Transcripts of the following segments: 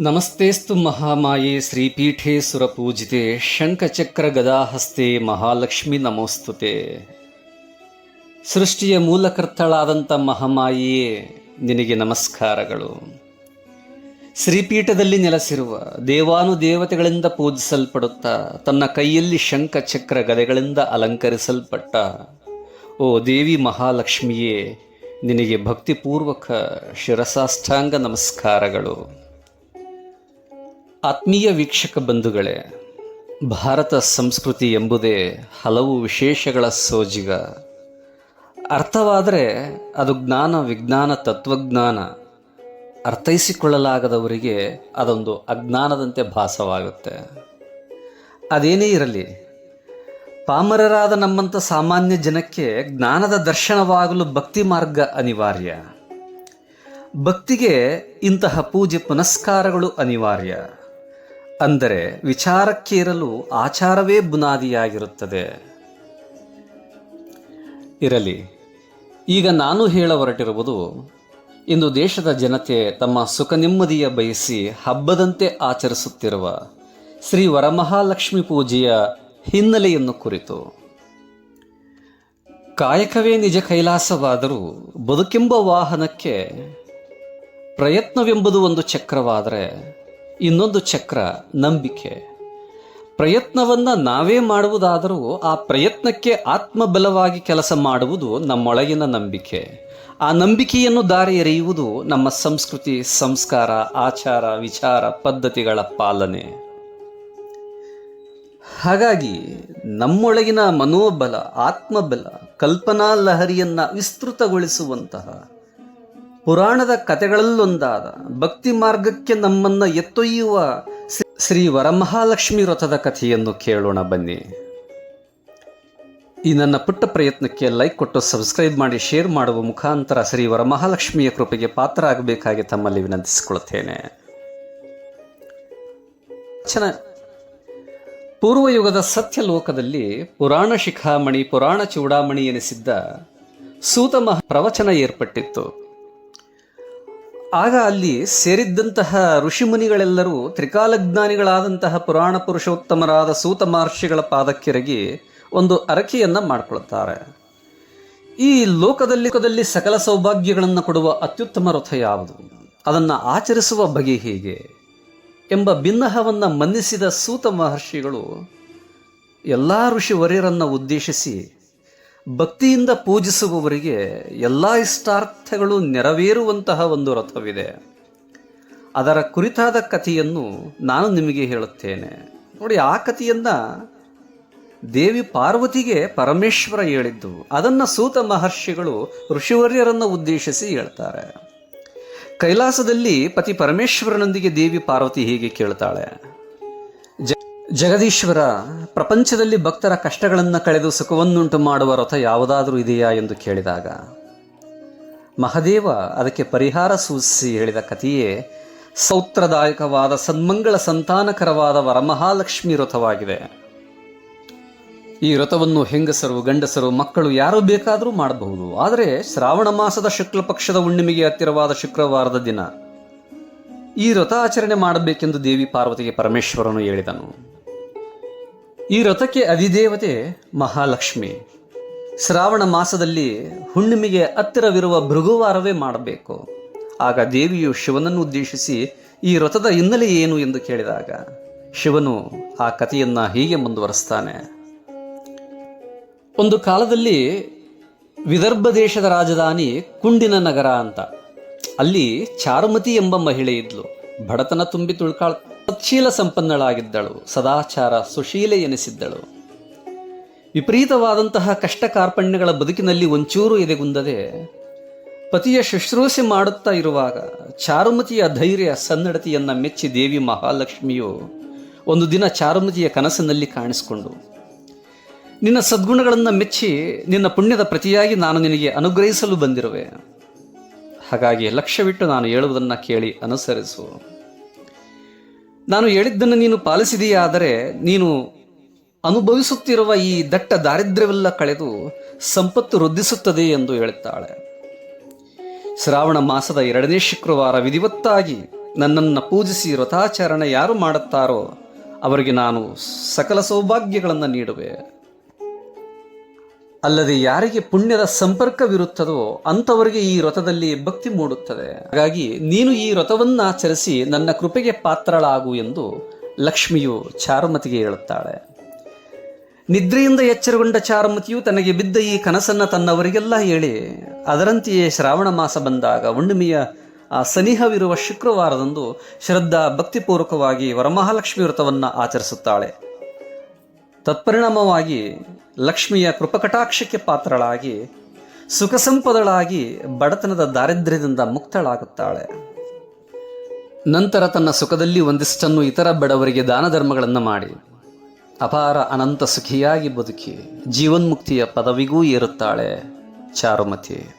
ನಮಸ್ತೇಸ್ತು ಮಹಾಮಾಯೆ ಶ್ರೀಪೀಠೆ ಸುರಪೂಜಿತೆ ಶಂಖಚಕ್ರ ಗದಾಹಸ್ತೆ ಮಹಾಲಕ್ಷ್ಮಿ ನಮೋಸ್ತುತೆ. ಸೃಷ್ಟಿಯ ಮೂಲಕರ್ತಳಾದಂಥ ಮಹಾಮಾಯಿಯೇ, ನಿನಗೆ ನಮಸ್ಕಾರಗಳು. ಶ್ರೀಪೀಠದಲ್ಲಿ ನೆಲೆಸಿರುವ ದೇವಾನುದೇವತೆಗಳಿಂದ ಪೂಜಿಸಲ್ಪಡುತ್ತಾ, ತನ್ನ ಕೈಯಲ್ಲಿ ಶಂಖಚಕ್ರ ಗದೆಗಳಿಂದ ಅಲಂಕರಿಸಲ್ಪಟ್ಟ, ಓ ದೇವಿ ಮಹಾಲಕ್ಷ್ಮಿಯೇ, ನಿನಗೆ ಭಕ್ತಿಪೂರ್ವಕ ಶಿರಸಾಷ್ಟಾಂಗ ನಮಸ್ಕಾರಗಳು. ಆತ್ಮೀಯ ವೀಕ್ಷಕ ಬಂಧುಗಳೇ, ಭಾರತ ಸಂಸ್ಕೃತಿ ಎಂಬುದೇ ಹಲವು ವಿಶೇಷಗಳ ಸೋಜಿಗ. ಅರ್ಥವಾದರೆ ಅದು ಜ್ಞಾನ ವಿಜ್ಞಾನ ತತ್ವಜ್ಞಾನ. ಅರ್ಥೈಸಿಕೊಳ್ಳಲಾಗದವರಿಗೆ ಅದೊಂದು ಅಜ್ಞಾನದಂತೆ ಭಾಸವಾಗುತ್ತೆ. ಅದೇನೇ ಇರಲಿ, ಪಾಮರರಾದ ನಮ್ಮಂಥ ಸಾಮಾನ್ಯ ಜನಕ್ಕೆ ಜ್ಞಾನದ ದರ್ಶನವಾಗಲು ಭಕ್ತಿ ಮಾರ್ಗ ಅನಿವಾರ್ಯ. ಭಕ್ತಿಗೆ ಇಂತಹ ಪೂಜೆ ಪುನಸ್ಕಾರಗಳು ಅನಿವಾರ್ಯ. ಅಂದರೆ ವಿಚಾರಕ್ಕೆ ಇರಲು ಆಚಾರವೇ ಬುನಾದಿಯಾಗಿರುತ್ತದೆ. ಇರಲಿ, ಈಗ ನಾನು ಹೇಳ ಹೊರಟಿರುವುದು, ಇಂದು ದೇಶದ ಜನತೆ ತಮ್ಮ ಸುಖ ನೆಮ್ಮದಿಯ ಬಯಸಿ ಹಬ್ಬದಂತೆ ಆಚರಿಸುತ್ತಿರುವ ಶ್ರೀ ವರಮಹಾಲಕ್ಷ್ಮಿ ಪೂಜೆಯ ಹಿನ್ನೆಲೆಯನ್ನು ಕುರಿತು. ಕಾಯಕವೇ ನಿಜ ಕೈಲಾಸವಾದರೂ ಬದುಕೆಂಬ ವಾಹನಕ್ಕೆ ಪ್ರಯತ್ನವೆಂಬುದು ಒಂದು ಚಕ್ರವಾದರೆ ಇನ್ನೊಂದು ಚಕ್ರ, ನಂಬಿಕೆ. ಪ್ರಯತ್ನವನ್ನು ನಾವೇ ಮಾಡುವುದಾದರೂ ಆ ಪ್ರಯತ್ನಕ್ಕೆ ಆತ್ಮಬಲವಾಗಿ ಕೆಲಸ ಮಾಡುವುದು ನಮ್ಮೊಳಗಿನ ನಂಬಿಕೆ. ಆ ನಂಬಿಕೆಯನ್ನು ದಾರಿ ಎರೆಯುವುದು ನಮ್ಮ ಸಂಸ್ಕೃತಿ, ಸಂಸ್ಕಾರ, ಆಚಾರ, ವಿಚಾರ, ಪದ್ಧತಿಗಳ ಪಾಲನೆ. ಹಾಗಾಗಿ ನಮ್ಮೊಳಗಿನ ಮನೋಬಲ, ಆತ್ಮಬಲ, ಕಲ್ಪನಾ ಲಹರಿಯನ್ನು ವಿಸ್ತೃತಗೊಳಿಸುವಂತಹ ಪುರಾಣದ ಕಥೆಗಳಲ್ಲೊಂದಾದ ಭಕ್ತಿ ಮಾರ್ಗಕ್ಕೆ ನಮ್ಮನ್ನ ಎತ್ತೊಯ್ಯುವ ಶ್ರೀ ವರಮಹಾಲಕ್ಷ್ಮಿ ವ್ರತದ ಕಥೆಯನ್ನು ಕೇಳೋಣ ಬನ್ನಿ. ಈ ನನ್ನ ಪುಟ್ಟ ಪ್ರಯತ್ನಕ್ಕೆ ಲೈಕ್ ಕೊಟ್ಟು ಸಬ್ಸ್ಕ್ರೈಬ್ ಮಾಡಿ, ಶೇರ್ ಮಾಡುವ ಮುಖಾಂತರ ಶ್ರೀ ವರಮಹಾಲಕ್ಷ್ಮಿಯ ಕೃಪೆಗೆ ಪಾತ್ರ ಆಗಬೇಕಾಗಿ ತಮ್ಮಲ್ಲಿ ವಿನಂತಿಸಿಕೊಳ್ಳುತ್ತೇನೆ. ಚನ ಪೂರ್ವಯುಗದ ಸತ್ಯಲೋಕದಲ್ಲಿ ಪುರಾಣ ಶಿಖಾಮಣಿ, ಪುರಾಣ ಚೂಡಾಮಣಿ ಎನಿಸಿದ್ದ ಸೂತ ಮಹ ಪ್ರವಚನ ಏರ್ಪಟ್ಟಿತ್ತು. ಆಗ ಅಲ್ಲಿ ಸೇರಿದ್ದಂತಹ ಋಷಿಮುನಿಗಳೆಲ್ಲರೂ ತ್ರಿಕಾಲಜ್ಞಾನಿಗಳಾದಂತಹ ಪುರಾಣ ಪುರುಷೋತ್ತಮರಾದ ಸೂತ ಮಹರ್ಷಿಗಳ ಪಾದಕ್ಕೆರಗಿ ಒಂದು ಅರಕೆಯನ್ನು ಮಾಡಿಕೊಳ್ತಾರೆ. ಈ ಲೋಕದಲ್ಲಿ ಲೋಕದಲ್ಲಿ ಸಕಲ ಸೌಭಾಗ್ಯಗಳನ್ನು ಕೊಡುವ ಅತ್ಯುತ್ತಮ ರಥ ಯಾವುದು? ಅದನ್ನು ಆಚರಿಸುವ ಬಗೆ ಹೇಗೆ? ಎಂಬ ಭಿನ್ನಹವನ್ನು ಮನ್ನಿಸಿದ ಸೂತ ಮಹರ್ಷಿಗಳು ಎಲ್ಲ ಋಷಿವರ್ಯರನ್ನು ಉದ್ದೇಶಿಸಿ ಭಕ್ತಿಯಿಂದ ಪೂಜಿಸುವವರಿಗೆ ಎಲ್ಲ ಇಷ್ಟಾರ್ಥಗಳು ನೆರವೇರುವಂತಹ ಒಂದು ರಥವಿದೆ. ಅದರ ಕುರಿತಾದ ಕಥೆಯನ್ನು ನಾನು ನಿಮಗೆ ಹೇಳುತ್ತೇನೆ. ನೋಡಿ, ಆ ಕಥೆಯನ್ನ ದೇವಿ ಪಾರ್ವತಿಗೆ ಪರಮೇಶ್ವರ ಹೇಳಿದ್ದು. ಅದನ್ನು ಸೂತ ಮಹರ್ಷಿಗಳು ಋಷಿವರ್ಯರನ್ನು ಉದ್ದೇಶಿಸಿ ಹೇಳ್ತಾರೆ. ಕೈಲಾಸದಲ್ಲಿ ಪತಿ ಪರಮೇಶ್ವರನೊಂದಿಗೆ ದೇವಿ ಪಾರ್ವತಿ ಹೀಗೆ ಕೇಳ್ತಾಳೆ. ಜಗದೀಶ್ವರ, ಪ್ರಪಂಚದಲ್ಲಿ ಭಕ್ತರ ಕಷ್ಟಗಳನ್ನು ಕಳೆದು ಸುಖವನ್ನುಂಟು ಮಾಡುವ ರಥ ಯಾವುದಾದರೂ ಇದೆಯಾ ಎಂದು ಕೇಳಿದಾಗ, ಮಹದೇವ ಅದಕ್ಕೆ ಪರಿಹಾರ ಸೂಚಿಸಿ ಹೇಳಿದ ಕಥೆಯೇ ಸೌತ್ರದಾಯಕವಾದ ಸನ್ಮಂಗಳ ಸಂತಾನಕರವಾದ ವರಮಹಾಲಕ್ಷ್ಮಿ ರಥವಾಗಿದೆ. ಈ ವ್ರತವನ್ನು ಹೆಂಗಸರು, ಗಂಡಸರು, ಮಕ್ಕಳು ಯಾರು ಬೇಕಾದರೂ ಮಾಡಬಹುದು. ಆದರೆ ಶ್ರಾವಣ ಮಾಸದ ಶುಕ್ಲ ಪಕ್ಷದ ಹುಣ್ಣಿಮೆಗೆ ಹತ್ತಿರವಾದ ಶುಕ್ರವಾರದ ದಿನ. ಈ ವ್ರತ ಆಚರಣೆ ಮಾಡಬೇಕೆಂದು ದೇವಿ ಪಾರ್ವತಿಗೆ ಪರಮೇಶ್ವರನು ಹೇಳಿದನು. ಈ ರಥಕ್ಕೆ ಅಧಿದೇವತೆ ಮಹಾಲಕ್ಷ್ಮಿ. ಶ್ರಾವಣ ಮಾಸದಲ್ಲಿ ಹುಣ್ಣಿಮೆಗೆ ಹತ್ತಿರವಿರುವ ಭೃಗುವಾರವೇ ಮಾಡಬೇಕು. ಆಗ ದೇವಿಯು ಶಿವನನ್ನು ಉದ್ದೇಶಿಸಿ ಈ ವ್ರತದ ಹಿನ್ನೆಲೆ ಏನು ಎಂದು ಕೇಳಿದಾಗ, ಶಿವನು ಆ ಕಥೆಯನ್ನ ಹೀಗೆ ಮುಂದುವರೆಸ್ತಾನೆ. ಒಂದು ಕಾಲದಲ್ಲಿ ವಿದರ್ಭ ದೇಶದ ರಾಜಧಾನಿ ಕುಂಡಿನ ನಗರ ಅಂತ. ಅಲ್ಲಿ ಚಾರುಮತಿ ಎಂಬ ಮಹಿಳೆ ಇದ್ಲು. ಬಡತನ ತುಂಬಿ ತುಳ್ಕಾಳ್ ಸತ್ಶೀಲ ಸಂಪನ್ನಳಾಗಿದ್ದಳು, ಸದಾಚಾರ ಸುಶೀಲೆ ಎನಿಸಿದ್ದಳು. ವಿಪರೀತವಾದಂತಹ ಕಷ್ಟ ಕಾರ್ಪಣ್ಯಗಳ ಬದುಕಿನಲ್ಲಿ ಒಂಚೂರು ಎದೆಗುಂದದೆ, ಪತಿಯ ಶುಶ್ರೂಷೆ ಮಾಡುತ್ತಾ ಇರುವಾಗ ಚಾರುಮತಿಯ ಧೈರ್ಯ ಸನ್ನಡತೆಯನ್ನ ಮೆಚ್ಚಿ ದೇವಿ ಮಹಾಲಕ್ಷ್ಮಿಯು ಒಂದು ದಿನ ಚಾರುಮತಿಯ ಕನಸಿನಲ್ಲಿ ಕಾಣಿಸಿಕೊಂಡು, ನಿನ್ನ ಸದ್ಗುಣಗಳನ್ನು ಮೆಚ್ಚಿ ನಿನ್ನ ಪುಣ್ಯದ ಪ್ರತಿಯಾಗಿ ನಾನು ನಿನಗೆ ಅನುಗ್ರಹಿಸಲು ಬಂದಿರುವೆ. ಹಾಗಾಗಿ ಲಕ್ಷ್ಯವಿಟ್ಟು ನಾನು ಹೇಳುವುದನ್ನು ಕೇಳಿ ಅನುಸರಿಸು. ನಾನು ಹೇಳಿದ್ದನ್ನು ನೀನು ಪಾಲಿಸಿದೆಯಾದರೆ ನೀನು ಅನುಭವಿಸುತ್ತಿರುವ ಈ ದಟ್ಟ ದಾರಿದ್ರ್ಯವೆಲ್ಲ ಕಳೆದು ಸಂಪತ್ತು ವೃದ್ಧಿಸುತ್ತದೆ ಎಂದು ಹೇಳುತ್ತಾಳೆ. ಶ್ರಾವಣ ಮಾಸದ ಎರಡನೇ ಶುಕ್ರವಾರ ವಿಧಿವತ್ತಾಗಿ ನನ್ನನ್ನು ಪೂಜಿಸಿ ವ್ರತಾಚರಣೆ ಯಾರು ಮಾಡುತ್ತಾರೋ ಅವರಿಗೆ ನಾನು ಸಕಲ ಸೌಭಾಗ್ಯಗಳನ್ನು ನೀಡುವೆ. ಅಲ್ಲದೆ ಯಾರಿಗೆ ಪುಣ್ಯದ ಸಂಪರ್ಕವಿರುತ್ತದೋ ಅಂಥವರಿಗೆ ಈ ವ್ರತದಲ್ಲಿ ಭಕ್ತಿ ಮೂಡುತ್ತದೆ. ಹಾಗಾಗಿ ನೀನು ಈ ವ್ರತವನ್ನು ಆಚರಿಸಿ ನನ್ನ ಕೃಪೆಗೆ ಪಾತ್ರಳಾಗು ಎಂದು ಲಕ್ಷ್ಮಿಯು ಚಾರುಮತಿಗೆ ಹೇಳುತ್ತಾಳೆ. ನಿದ್ರೆಯಿಂದ ಎಚ್ಚರಗೊಂಡ ಚಾರುಮತಿಯು ತನಗೆ ಬಿದ್ದ ಈ ಕನಸನ್ನು ತನ್ನವರಿಗೆಲ್ಲ ಹೇಳಿ, ಅದರಂತೆಯೇ ಶ್ರಾವಣ ಮಾಸ ಬಂದಾಗ ಹುಣ್ಣಿಮೆಯ ಆ ಸನಿಹವಿರುವ ಶುಕ್ರವಾರದಂದು ಶ್ರದ್ಧಾ ಭಕ್ತಿಪೂರ್ವಕವಾಗಿ ವರಮಹಾಲಕ್ಷ್ಮಿ ವ್ರತವನ್ನು ಆಚರಿಸುತ್ತಾಳೆ. ತತ್ಪರಿಣಾಮವಾಗಿ ಲಕ್ಷ್ಮಿಯ ಕೃಪಕಟಾಕ್ಷಕ್ಕೆ ಪಾತ್ರಳಾಗಿ ಸುಖ ಸಂಪದಳಾಗಿ ಬಡತನದ ದಾರಿದ್ರ್ಯದಿಂದ ಮುಕ್ತಳಾಗುತ್ತಾಳೆ. ನಂತರ ತನ್ನ ಸುಖದಲ್ಲಿ ಒಂದಿಷ್ಟನ್ನು ಇತರ ಬಡವರಿಗೆ ದಾನ ಧರ್ಮಗಳನ್ನು ಮಾಡಿ, ಅಪಾರ ಅನಂತ ಸುಖಿಯಾಗಿ ಬದುಕಿ, ಜೀವನ್ಮುಕ್ತಿಯ ಪದವಿಗೂ ಏರುತ್ತಾಳೆ ಚಾರುಮತಿ.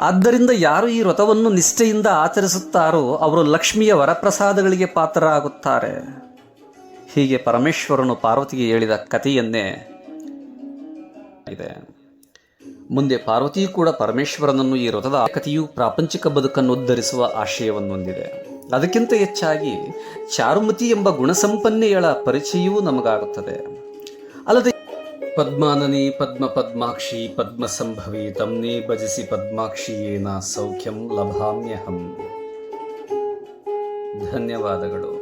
ಆದ್ದರಿಂದ ಯಾರು ಈ ವ್ರತವನ್ನು ನಿಷ್ಠೆಯಿಂದ ಆಚರಿಸುತ್ತಾರೋ, ಅವರು ಲಕ್ಷ್ಮಿಯ ವರಪ್ರಸಾದಗಳಿಗೆ ಪಾತ್ರರಾಗುತ್ತಾರೆ. ಹೀಗೆ ಪರಮೇಶ್ವರನು ಪಾರ್ವತಿಗೆ ಹೇಳಿದ ಕಥೆಯನ್ನೇ ಇದೆ. ಮುಂದೆ ಪಾರ್ವತಿ ಕೂಡ ಪರಮೇಶ್ವರನನ್ನು ಈ ವ್ರತದ ಕಥೆಯು ಪ್ರಾಪಂಚಿಕ ಬದುಕನ್ನು ಉದ್ಧರಿಸುವ ಆಶಯವನ್ನು ಹೊಂದಿದೆ. ಅದಕ್ಕಿಂತ ಹೆಚ್ಚಾಗಿ ಚಾರುಮತಿ ಎಂಬ ಗುಣಸಂಪನ್ನೆಯಳ ಪರಿಚಯವೂ ನಮಗಾಗುತ್ತದೆ. ಅಲ್ಲದೆ ಪದ್ಮಾನನಿ ಪದ್ಮ ಪದ್ಮಾಕ್ಷಿ ಪದ್ಮ ಸಂಭವಿ ತಮ್ನೇ ಭಜಿಸಿ ಪದ್ಮಾಕ್ಷಿಯೇನ ಸೌಖ್ಯಂ ಲಭಾಮ್ಯಹಂ. ಧನ್ಯವಾದಗಳು.